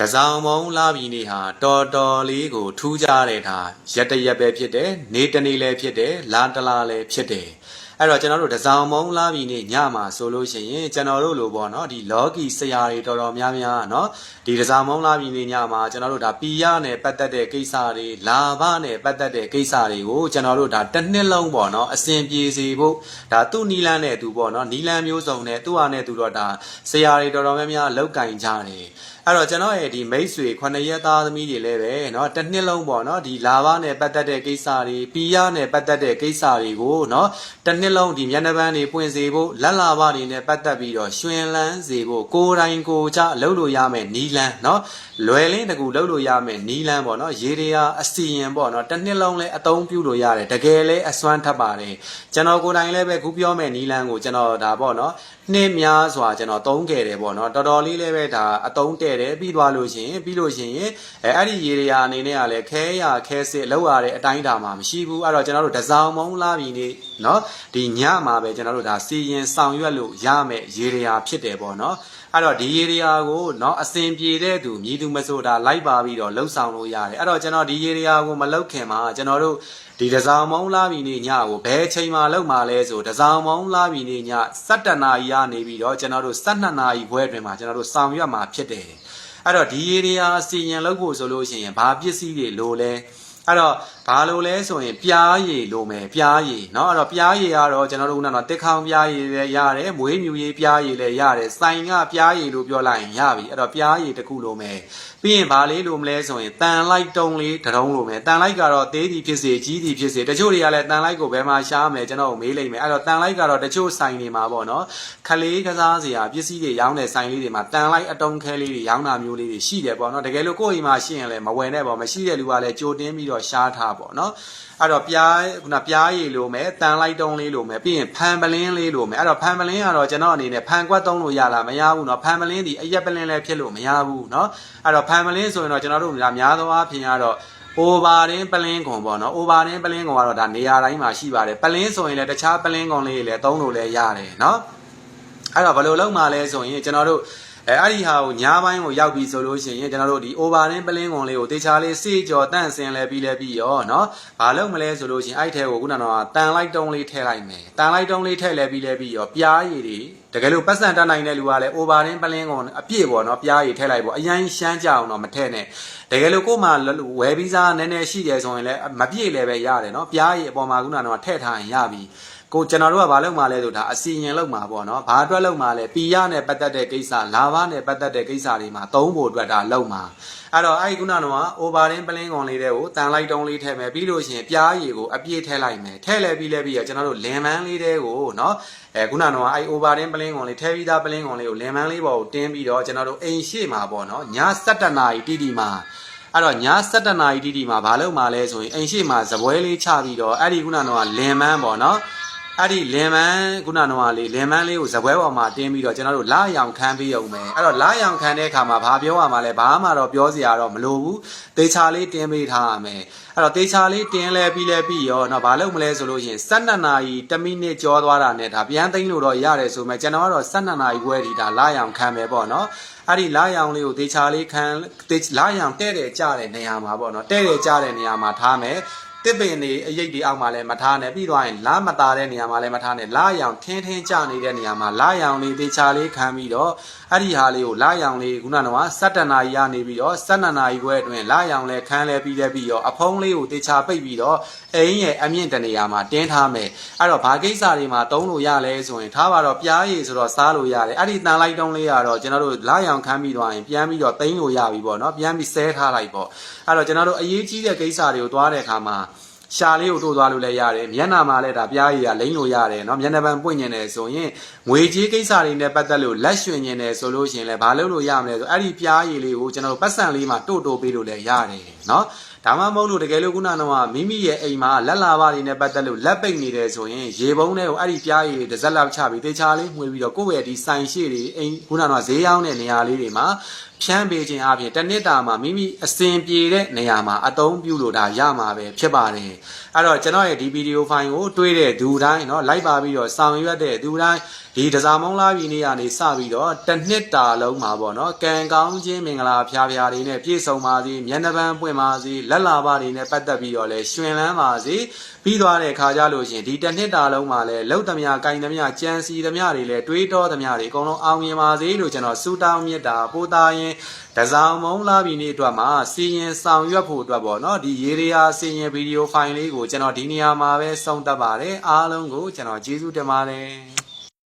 တဆောင်မုံလာပြီနေ့ဟာတော်တော်လေးကို ထူးခြားတဲ့ဟာရက်တရက်ပဲဖြစ်တယ်နေ့တနေ့လည်းဖြစ်တယ်လာတလားလည်းဖြစ်တယ်အဲ့တော့ကျွန်တော်တို့တဆောင်မုံလာပြီနေ့ညမှာဆိုလို့ရှိရင်ကျွန်တော်တို့လိုပေါ့နော်ဒီလောကီဆရာတွေတော်တော်များများနော်ဒီတဆောင်မုံလာပြီနေ့ညမှာကျွန်တော်တို့ဒါပီရနဲ့ပတ်သက်တဲ့ကိစ္စတွေလာဘနဲ့ပတ်သက်တဲ့ကိစ္စတွေကိုကျွန်တော်တို့ဒါတစ်နှစ်လုံးပေါ့နော်အစဉ်ပြေစီဖို့ဒါသူ့နီလန်းနဲ့သူပေါ့နော်နီလန်းမျိုးစုံနဲ့သူ့အားနဲ့သူတော့ဒါဆရာတွေတော်တော်များများလောက်ကင်ကြတယ် အဲ့တော့ကျွန်တော်ရဲ့ဒီမိတ်ဆွေခုနှစ်ရက်သားသမီးတွေလည်းပဲเนาะတစ်နှစ်လုံးပေါ့เนาะဒီလာဘနဲ့ပတ်သက်တဲ့ကိစ္စတွေပီရနဲ့ပတ်သက်တဲ့ကိစ္စတွေကိုเนาะတစ်နှစ်လုံးဒီမျက်နှာပန်းတွေပွင့်စေဖို့လက်လာဘတွေနဲ့ပတ်သက်ပြီးတော့ရွှင်လန်းစေဖို့ကိုယ်တိုင်ကိုယ်ကြလှုပ်လို့ရမယ်နီလန်းเนาะလွယ်လင်းတကူလှုပ်လို့ရမယ်နီလန်းပေါ့เนาะရေတွေဟာအစီရင်ပေါ့เนาะတစ်နှစ်လုံးလည်းအသုံးပြုလို့ရတယ်တကယ်လည်းအစွမ်းထပ်ပါတယ်ကျွန်တော်ကိုယ်တိုင်လည်းပဲခုပြောမယ်နီလန်းကိုကျွန်တော်ဒါပေါ့เนาะနှစ်များစွာကျွန်တော်သုံးခဲ့တယ်ပေါ့เนาะတော်တော်လေးလည်းပဲဒါအသုံးတဲ့ ခဲ့တယ်ပြီးသွားလို့ရှိရင်ပြီးလို့ရှိရင်အဲအဲ့ဒီရေတွေဟာအနေနဲ့ကလည်းခဲရခဲစစ်လောက်ရတဲ့အတိုင်းအတာမှာမရှိဘူးအဲ့တော့ကျွန်တော်တို့တစောင်းမုံလာပြီနေနော်ဒီညမှာပဲကျွန်တော်တို့ဒါစီရင်ဆောင်ရွက်လို့ရမယ်ရေတွေဟာဖြစ်တယ်ပေါ့နော်အဲ့တော့ဒီရေတွေဟာကိုနော်အစင်ပြေတဲ့သူမြည်သူမဆိုတာလိုက်ပါပြီးတော့လှုပ်ဆောင်လို့ရတယ်အဲ့တော့ကျွန်တော်ဒီရေတွေဟာကိုမလှုပ်ခင်မှာကျွန်တော်တို့ဒီတစောင်းမုံလာပြီနေညကိုဘယ်ချိန်မှာလှုပ်မှာလဲဆိုတစောင်းမုံလာပြီနေည17နာရီကနေပြီးတော့ကျွန်တော်တို့12နာရီခွဲတွင်မှာကျွန်တော်တို့ဆောင်ရွက်မှာဖြစ်တယ် အဲ့တော့ဒီရေဒီယာစီရင်လုပ်ဖို့ဆိုလို့ရှိရင်ဘာပစ္စည်းတွေလိုလဲ အဲ့တော့ဘာလို့လဲဆိုရင်ပြားရည်လိုမယ်ပြားရည်เนาะအဲ့တော့ပြားရည်ကတော့ကျွန်တော်တို့ကတော့တစ်ခေါင်ပြားရည်လည်းရတယ်မွေးမြူရည်ပြားရည်လည်းရတယ်စိုင်ကပြားရည်လို့ပြောလိုက်ရင်ရပြီအဲ့တော့ပြားရည်တစ်ခုလိုမယ်ပြီးရင်ဘာလေးလိုမလဲဆိုရင်တန်လိုက်တုံးလေးတရုံးလိုမယ်တန်လိုက်ကတော့သေးသည်ဖြစ်စေကြီးသည်ဖြစ်စေတချို့တွေကလည်းတန်လိုက်ကိုဘယ်မှာရှားမယ်ကျွန်တော်မေးလိုက်မယ်အဲ့တော့တန်လိုက်ကတော့တချို့ဆိုင်တွေမှာပေါ့နော်ခလေးကစားစရာပစ္စည်းတွေရောင်းတဲ့ဆိုင်လေးတွေမှာတန်လိုက်အတုံးခဲလေးတွေရောင်းတာမျိုးလေးတွေရှိတယ်ပေါ့နော်တကယ်လို့ကိုယ့်အိမ်မှာရှိရင်လည်းမဝယ်နဲ့ပေါ့မရှိတဲ့လူကလည်းကြိုတင်းပြီးတော့ ရှားထားပေါ့နော်အဲ့တော့ပြားခုနပြားရည်လိုမယ်တန်လိုက်တုံးလေးလိုမယ်ပြီးရင်ဖန်ပလင်းလေးလိုမယ်အဲ့တော့ဖန်ပလင်းကတော့ကျွန်တော်အနေနဲ့ဖန်ကွက်သုံးလို့ရလားမရဘူးเนาะဖန်ပလင်းဒီအရက်ပလင်းလည်းဖြစ်လို့မရဘူးเนาะအဲ့တော့ဖန်ပလင်းဆိုရင်တော့ကျွန်တော်တို့များသောအားဖြင့်ကတော့ over ရင်ပလင်းကွန်ပေါ့နော် over ရင်ပလင်းကွန်ကတော့ဒါနေရာတိုင်းမှာရှိပါတယ်ပလင်းဆိုရင်လည်းတခြားပလင်းကွန်လေးတွေလည်းသုံးလို့လည်းရတယ်เนาะအဲ့တော့ဘယ်လိုလုပ်မှာလဲဆိုရင်ကျွန်တော်တို့ အဲအဲ့ဒီဟာကိုညားပိုင်းကိုရောက်ပြီဆိုလို့ရှိရင်ကျွန်တော်တို့ဒီ over နဲ့ပလင်းကုန်လေးကိုတေချာလေးစေကြော်တန့်စင်လဲပြီးလဲပြီးရောနော်ဘာလို့မလဲဆိုလို့ရှိရင်အဲ့ထဲကိုခုနကတော့တန်လိုက်တုံးလေးထည့်လိုက်မယ်တန်လိုက်တုံးလေးထည့်လဲပြီးလဲပြီးရောပြားရည်တွေ တကယ်လို့ပတ်စံတတ်နိုင်တဲ့လူကလည်း overdin ပလင်းကုန်အပြည့်ပေါ့နော်ပြားရည်ထည့်လိုက်ပေါ့အရင်ရှမ်းကြအောင်တော့မထည့်နဲ့တကယ်လို့ကို့မှာဝယ်ပြီးစားနည်းနည်းရှိတယ်ဆိုရင်လည်းမပြည့်လည်းပဲရတယ်နော်ပြားရည်အပေါ်မှာခုနကတော့ထည့်ထားရင်ရပြီကိုကျွန်တော်တို့ကဘာလုပ်မှလဲဆိုဒါအစီရင်လုပ်မှာပေါ့နော်ဘာအတွက်လုပ်မှလဲပီရနဲ့ပတ်သက်တဲ့ကိစ္စလာဘနဲ့ပတ်သက်တဲ့ကိစ္စတွေမှာသုံးဖို့အတွက်ဒါလုပ်မှာအဲ့တော့အဲ့ဒီခုနကတော့ overdin ပလင်းကုန်လေးတွေကိုတန်လိုက်တုံးလေးထည့်မယ်ပြီးလို့ရှိရင်ပြားရည်ကိုအပြည့်ထည့်လိုက်မယ်ထည့်လဲပြီးလဲပြီးရကျွန်တော်တို့လင်မန်းလေးတွေကိုနော်အဲခုနကတော့အဲ့ overdin ပလင်းကုန်လေးထည့်ပြီးသားပလင်းကုန်လေးကိုလင်မန်းလေးပေါ်ကိုတင်းပြီးတော့ကျွန်တော်တို့အိမ်ရှိမှာပေါ့နော်ည7နာရီတိတိမှာအဲ့တော့ည7နာရီတိတိမှာဘာလုပ်မှာလဲဆိုရင်အိမ်ရှိမှာဇပွဲလေးချပြီးတော့အဲ့ဒီခုနကတော့လင်မန်းပေါ့နော် အဲ့ဒီလင်မန်းခုနကတော့လေလင်မန်းလေးကိုဇပွဲပေါ်မှာတင်းပြီးတော့ကျွန်တော်တို့လာရောင်ခန်းပေးအောင်မယ်အဲ့တော့လာရောင်ခန်းတဲ့အခါမှာဘာပြောရမှာလဲဘာမှတော့ပြောစရာတော့မလိုဘူးတေချာလေးတင်းပေးထားရမယ်အဲ့တော့တေချာလေးတင်းလဲပြီးလဲပြီးရောတော့ဘာလုပ်မလဲဆိုလို့ရှိရင်12နာရီ1မိနစ်ကြောသွားတာနဲ့ဒါပြန်သိမ်းလို့တော့ရတယ်ဆိုမဲ့ကျွန်တော်ကတော့12နာရီခွဲဒီဒါလာရောင်ခန်းမယ်ပေါ့နော်အဲ့ဒီလာရောင်လေးကိုတေချာလေးခန်းလာရောင်တဲ့တဲ့ကြတဲ့နေရာမှာပေါ့နော်တဲ့တဲ့ကြတဲ့နေရာမှာထားမယ် တစ်ပင်တွေအရိပ်တွေအောက်မှာလည်းမထားနဲ့ပြီးသွားရင်လာမတာတဲ့နေရာမှာလည်းမထားနဲ့လာရောင်ထင်းထင်းကျနေတဲ့နေရာမှာလာရောင်လေးတေချာလေးခံပြီးတော့အဲ့ဒီဟာလေးကိုလာရောင်လေးခုနကတော့7နာရီရနေပြီးတော့7နာရီခွဲအတွင်းလာရောင်လေးခန်းလဲပြီးတဲ့ပြီးတော့အဖုံးလေးကိုတေချာပိတ်ပြီးတော့အိမ်ရဲ့အမြင့်တနေရာမှာတင်းထားမယ်အဲ့တော့ဘာကိစ္စတွေမှာတုံးလို့ရလဲဆိုရင်ထားပါတော့ပြားရည်ဆိုတော့စားလို့ရတယ်အဲ့ဒီတန်လိုက်တုံးလေးကတော့ကျွန်တော်တို့လာရောင်ခန်းပြီးသွားရင်ပြန်ပြီးတော့တိမ့်လို့ရပြီပေါ့နော်ပြန်ပြီးဆဲထားလိုက်ပေါ့အဲ့တော့ကျွန်တော်တို့အရေးကြီးတဲ့ကိစ္စတွေကိုသွားတဲ့အခါမှာ ရှာလေးကိုတို့သွားလို့လည်းရတယ်မျက်နှာမှာလည်းဒါပြားရည်ကလိမ့်လို့ရတယ်เนาะမျက်နှာပံပွင့်နေတယ်ဆိုရင်ငွေကြေးကိစ္စတွေနဲ့ပတ်သက်လို့လက်ရွှင်နေတယ်ဆိုလို့ရှိရင်လည်းဘာလုပ်လို့ရမလဲဆိုအဲ့ဒီပြားရည်လေးကိုကျွန်တော်တို့ပတ်စံလေးမှာတို့တို့ပေးလို့လည်းရတယ်เนาะဒါမှမဟုတ်လို့တကယ်လို့ခုနကတော့မိမိရဲ့အိမ်မှာလက်လာပါတွေနဲ့ပတ်သက်လို့လက်ပိတ်နေတယ်ဆိုရင်ရေပုံးတွေကိုအဲ့ဒီပြားရည်တွေတစ်စက်လောက်ချပြီးတေချာလေးမှွေပြီးတော့ကိုယ့်ရဲ့ဒီဆိုင်ရှိတွေအိမ်ခုနကတော့ဈေးရောင်းတဲ့နေရာလေးတွေမှာ ဖြန်းပေးခြင်းအပြင်တစ်နှစ်တာမှာမိမိအစဉ်ပြေတဲ့နေရာမှာအသုံးပြုလို့ဒါရမှာပဲဖြစ်ပါတယ်အဲ့တော့ကျွန်တော်ရဲ့ဒီဗီဒီယိုဖိုင်ကိုတွေးတဲ့သူတိုင်းเนาะလိုက်ပါပြီးတော့ဆောင်ရွက်တဲ့သူတိုင်း ဒီတစားမုံလာပြီနေ့ကနေစပြီးတော့တစ်နှစ်တာလုံးမှာပေါ့နော်ကံကောင်းခြင်းမင်္ဂလာဖျားဖျားတွေနဲ့ပြည့်စုံပါစေမျက်နှာပန်းပွင့်ပါစေလက်လာပါတွေနဲ့ပတ်သက်ပြီးတော့လဲရှင်လန်းပါစေပြီးသွားတဲ့ခါကြလို့ရှရင်ဒီတစ်နှစ်တာလုံးမှာလဲလှုပ်သမျှကိုင်သမျှကြံစီသမျှတွေလဲတွေးတောသမျှတွေအကုန်လုံးအောင်မြင်ပါစေလို့ကျွန်တော်ဆုတောင်းမြတ်တာပို့သားရင် တစားမုံလာပြီနေ့အတွက်မှာစီရင်ဆောင်ရွက်ဖို့အတွက်ပေါ့နော်ဒီရေရီယာစီရင်ဗီဒီယိုဖိုင်လေးကိုကျွန်တော်ဒီနေရာမှာပဲဆုံးသက်ပါတယ်အားလုံးကိုကျွန်တော်ကျေးဇူးတင်ပါတယ်